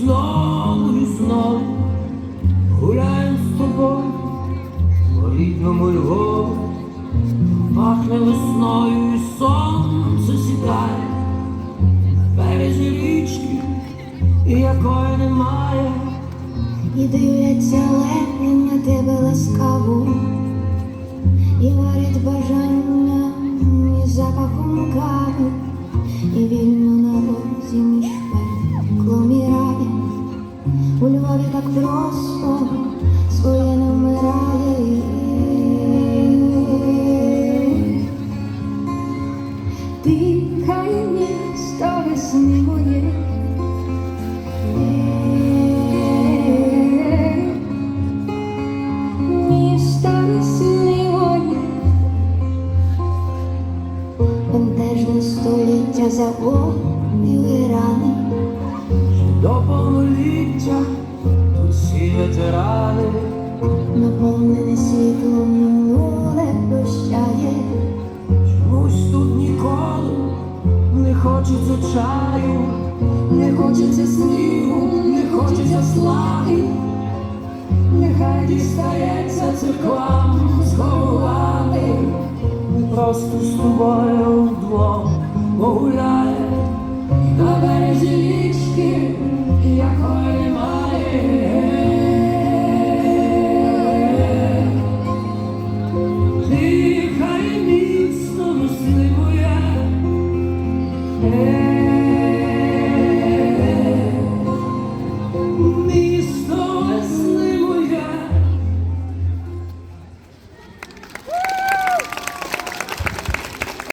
знову і знову гуляєм з тобою по рідному Львову, пахне весною і сонце сідає. На березі річки, якої немає, і дивляться лені на тебе ласкаво, і варять бажання і запахом кави, і він. Дихай місто весни моє. Місто весни моє. Бентежне століття заводили рани. До повноліття тут всі ветерани, хочеться чаю, не хочеться снігу, не хочеться слави, нехай дістається церквам сховати. Просто з тобою вдвох погуляє